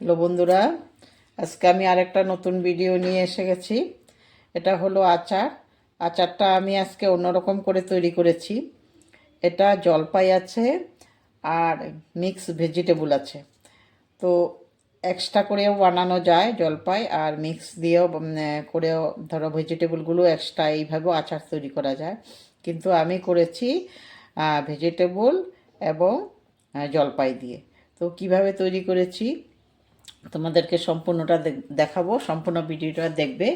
Hello বন্ধুরা, আজকে আমি আরেকটা নতুন ভিডিও নিয়ে এসে গেছি। এটা হলো আচার। আচারটা আমি আজকে অন্যরকম করে তৈরি করেছি। এটা জলপাই আছে আর মিক্স ভেজিটেবল আছে। তো এক্সট্রা করেও বানানো যায় জলপাই আর মিক্স দিয়েও করেও ধরো ভেজিটেবলগুলো এক্সট্রা এইভাবেও আচার তৈরি করা যায়। কিন্তু আমি করেছি ভেজিটেবল এবং জলপাই দিয়ে। তো কীভাবে তৈরি করেছি? তোমাদেরকে সম্পূর্ণটা দেখাবো, সম্পূর্ণ ভিডিওটা দেখবে।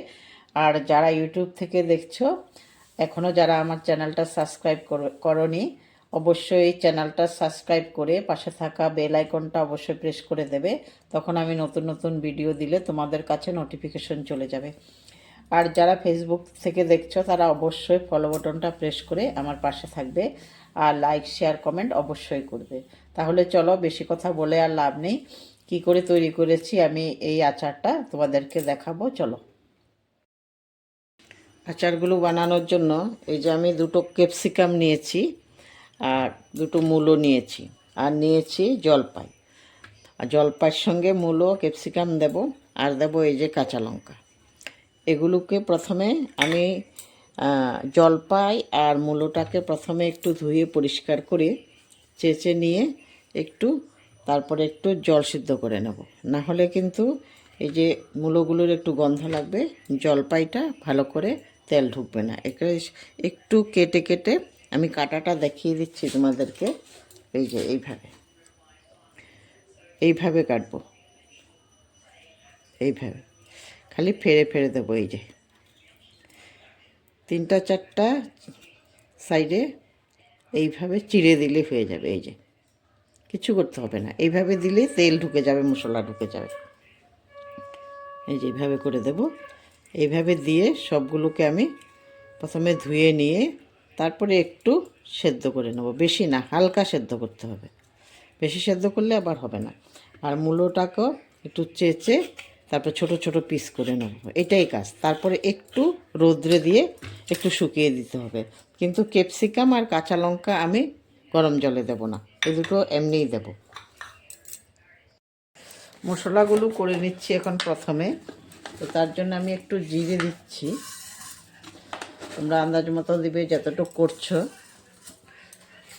আর যারা ইউটিউব থেকে দেখছ এখনও যারা আমার চ্যানেলটা সাবস্ক্রাইব করনি, অবশ্যই এই চ্যানেলটা সাবস্ক্রাইব করে পাশে থাকা বেল আইকনটা অবশ্যই প্রেস করে দেবে। তখন আমি নতুন নতুন ভিডিও দিলে তোমাদের কাছে নোটিফিকেশন চলে যাবে। আর যারা ফেসবুক থেকে দেখছ, তারা অবশ্যই ফলো বাটনটা প্রেস করে আমার পাশে থাকবে আর লাইক শেয়ার কমেন্ট অবশ্যই করবে। তাহলে চলো, বেশি কথা বলে আর লাভ নেই। কি করে তৈরি করেছি আমি এই আচারটা তোমাদেরকে দেখাবো, চলো। আচারগুলো বানানোর জন্য এই যে আমি দুটো ক্যাপসিকাম নিয়েছি আর দুটো মূলো নিয়েছি, আর নিয়েছি জলপাই। আর জলপাইয়ের সঙ্গে মূলো, ক্যাপসিকাম দেব, আর দেব এই যে কাঁচা লঙ্কা। এগুলোকে প্রথমে আমি জলপাই আর মূলোটাকে প্রথমে একটু ধুয়ে পরিষ্কার করে চেঁচে নিয়ে একটু তারপরে একটু জল সিদ্ধ করে নেব। না হলে কিন্তু এই যে মূলোগুলোর একটু গন্ধ লাগবে, জলপাইটা ভালো করে তেল ঢুকবে না। একে একটু কেটে কেটে আমি কাটাটা দেখিয়ে দিচ্ছি তোমাদেরকে। এই যে এইভাবে। এইভাবে কাটবো। এইভাবে। খালি ফেরে ফেরে দেবো এই যে। তিনটা চারটা সাইডে এইভাবে চিড়ে দিলে হয়ে যাবে এই যে। কিছু করতে হবে না। এইভাবে দিলে তেল ঢুকে যাবে, মশলা ঢুকে যাবে। এই যে এইভাবে করে দেব। এইভাবে দিয়ে সবগুলোকে আমি প্রথমে ধুয়ে নিয়ে তারপরে একটু সেদ্ধ করে নেব। বেশি না, হালকা সেদ্ধ করতে হবে। বেশি সেদ্ধ করলে আবার হবে না। আর মূলোটাকেও একটু চেঁচে তারপর ছোট ছোট পিস করে নেব। এটাই কাজ। তারপরে একটু রোদ্রে দিয়ে একটু শুকিয়ে দিতে হবে। কিন্তু ক্যাপসিকাম আর কাঁচা লঙ্কা আমি গরম জলে দেব না। এ দুটো এমনিই দেব। মশলাগুলো করে নিচ্ছি এখন প্রথমে। তো তার জন্য আমি একটু জিরে দিচ্ছি। তোমরা আন্দাজ মতো দিবে যতটুকু করছ।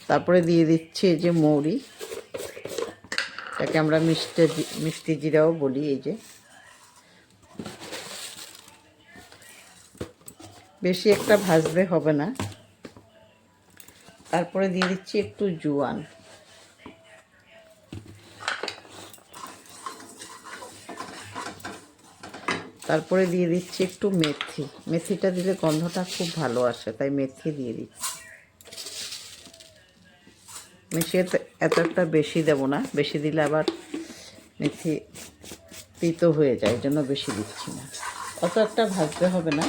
তারপরে দিয়ে দিচ্ছি এই যে মৌরি। এটাকে আমরা মিষ্টি মিষ্টি জিরাও বলি এই যে। বেশি একটা ভাজবে হবে না। তারপরে দিয়ে দিচ্ছি একটু জোয়ান। তারপরে দিয়ে দিচ্ছি একটু মেথি। মেথিটা দিলে গন্ধটা খুব ভালো আসে, তাই মেথি দিয়ে দিচ্ছি। মিশিয়ে এত একটা বেশি দেব না, বেশি দিলে আবার মেথি তিতো হয়ে যায় জন্য বেশি দিচ্ছি না। অত একটা ভাজতে হবে না,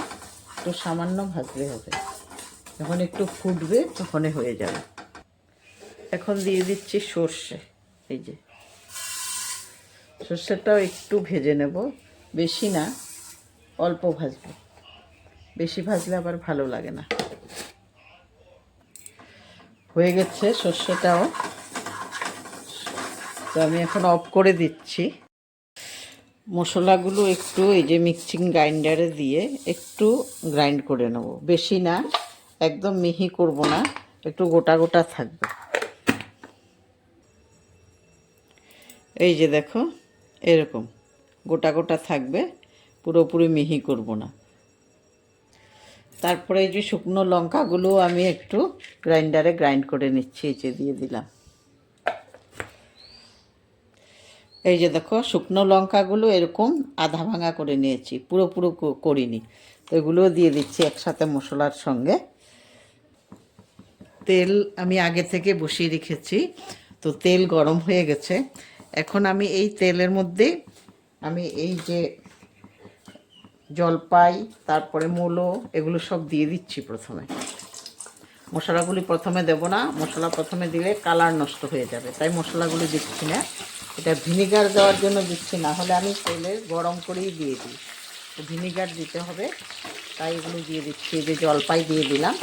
একটু সামান্য ভাজতে হবে। যখন একটু ফুটবে তখনই হয়ে যাবে। এখন দিয়ে দিচ্ছি সর্ষে, এই যে। সর্ষেটাও একটু ভেজে নেব, বেশি না। অল্প ভাজবো। বেশি ভাজলে আবার ভালো লাগে না। হয়ে গেছে সর্ষেটাও। তো আমি এখন অফ করে দিচ্ছি। মশলাগুলো একটু এই যে মিক্সিং গ্রাইন্ডারে দিয়ে একটু গ্রাইন্ড করে নেব। বেশি না, একদম মিহি করব না, একটু গোটা গোটা থাকবে। এই যে দেখো, এরকম। গোটা গোটা থাকবে। পুরোপুরি মিহি করব না। তারপরে এই যে শুকনো লঙ্কাগুলো আমি একটু গ্রাইন্ডারে গ্রাইন্ড করে নিচ্ছি যে দিয়ে দিলাম। এই যে দেখো, শুকনো লঙ্কাগুলো এরকম আধা ভাঙা করে নিয়েছি পুরো পুরো করিনি। তো এগুলোও দিয়ে দিচ্ছি একসাথে মশলার সঙ্গে। তেল আমি আগে থেকে বসিয়ে রেখেছি, তো তেল গরম হয়ে গেছে। এখন আমি এই তেলের মধ্যে আমি এই যে জলপাই, তারপরে মূলো, এগুলো সব দিয়ে দিচ্ছি প্রথমে। মশলাগুলি প্রথমে দেব না, মশলা প্রথমে দিলে কালার নষ্ট হয়ে যাবে, তাই মশলাগুলি দিচ্ছি না। এটা ভিনিগার দেওয়ার জন্য দিচ্ছি, না হলে আমি তেলে গরম করেই দিয়ে দিই। তো ভিনিগার দিতে হবে, তাই এগুলো দিয়ে দিচ্ছি যে জলপাই দিয়ে দিলাম,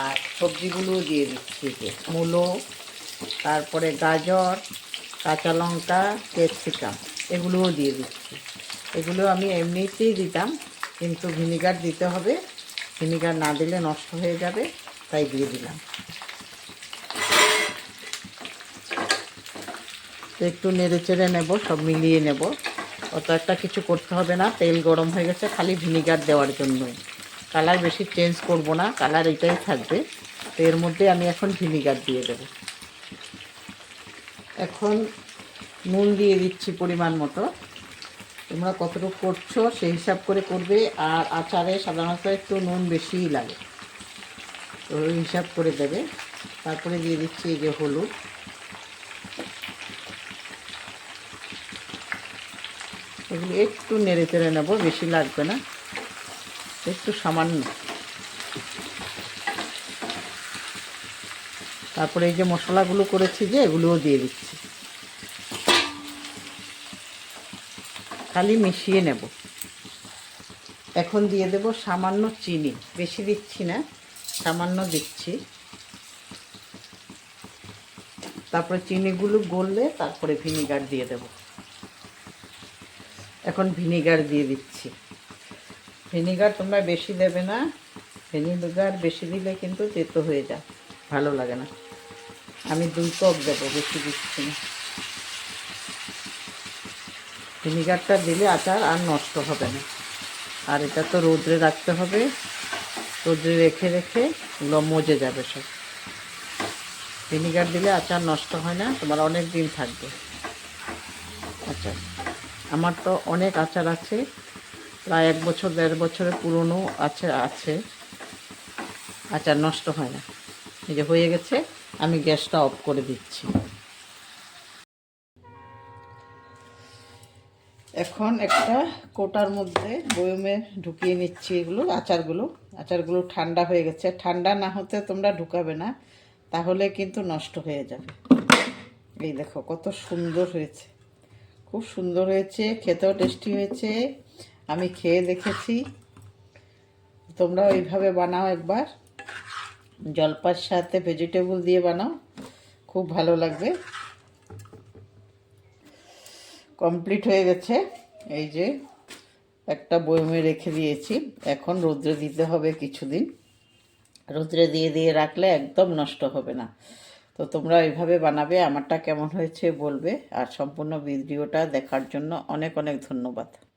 আর সবজিগুলোও দিয়ে দিচ্ছি যে মূলো, তারপরে গাজর, কাঁচা লঙ্কা, ক্যাপসিকাম, এগুলোও দিয়ে দিচ্ছি। এগুলো আমি এমনিতেই দিতাম, কিন্তু ভিনিগার দিতে হবে। ভিনিগার না দিলে নষ্ট হয়ে যাবে, তাই দিয়ে দিলাম। একটু নেড়ে চেড়ে নেব, সব মিলিয়ে নেব। অত একটা কিছু করতে হবে না, তেল গরম হয়ে গেছে, খালি ভিনিগার দেওয়ার জন্যই। কালার বেশি চেঞ্জ করব না, কালার এটাই থাকবে। তো এর মধ্যে আমি এখন ভিনিগার দিয়ে দেব। এখন নুন দিয়ে দিচ্ছি পরিমাণ মতো। তোমরা কতটুকু করছ সেই হিসাব করে করবে, আর আচারে সাধারণত একটু নুন বেশিই লাগে। তো ওই হিসাব করে দেবে। তারপরে দিয়ে দিচ্ছি এই যে হলুদ। এগুলো একটু নেড়ে চেড়ে নেব, বেশি লাগবে না। একটু সামান্য। তারপরে এই যে মশলাগুলো করেছি যে, এগুলোও দিয়ে দিচ্ছি। খালি মিশিয়ে নেব। এখন দিয়ে দেব সামান্য চিনি। বেশি দিচ্ছি না, সামান্য দিচ্ছি। তারপরে চিনিগুলো গললে তারপরে ভিনিগার দিয়ে দেব। এখন ভিনিগার দিয়ে দিচ্ছি। ভিনিগার তোমরা বেশি দেবে না, ভিনিগার বেশি দিলে কিন্তু তেতো হয়ে যায়, ভালো লাগে না। আমি দুই কাপ দেবো, বেশি দিচ্ছি না। ভিনিগারটা দিলে আচার আর নষ্ট হবে না। আর এটা তো রোদ্রে রাখতে হবে। রোদ্রে রেখে রেখে এগুলো মজে যাবে সব। ভিনিগার দিলে আচার নষ্ট হয় না, তোমার অনেক দিন থাকবে আচার। আমার তো অনেক আচার আছে, প্রায় এক বছর, দেড় বছরের পুরনো আচার আছে। আচার নষ্ট হয় না। এই যে হয়ে গেছে, আমি গ্যাসটা অফ করে দিচ্ছি। এখন একটা কোটার মধ্যে বয়মে ঢুকিয়ে নিচ্ছি এগুলো, আচারগুলো। আচারগুলো ঠান্ডা হয়ে গেছে। ঠান্ডা না হতে তোমরা ঢুকাবে না, তাহলে কিন্তু নষ্ট হয়ে যাবে। এই দেখো, কত সুন্দর হয়েছে। খুব সুন্দর হয়েছে, খেতেও টেস্টি হয়েছে। আমি খেয়ে দেখেছি। তোমরা ওইভাবে বানাও একবার। জলপার সাথে ভেজিটেবল দিয়ে বানাও। খুব ভালো লাগবে। কমপ্লিট হয়ে গেছে। এই যে একটা বয়মে রেখে দিয়েছি। এখন রৌদ্রে দিতে হবে কিছুদিন। রৌদ্রে দিয়ে দিয়ে রাখলে একদম নষ্ট হবে না। তো তোমরা এইভাবে বানাবে, আমারটা কেমন হয়েছে বলবে। আর সম্পূর্ণ ভিডিওটা দেখার জন্য অনেক অনেক ধন্যবাদ।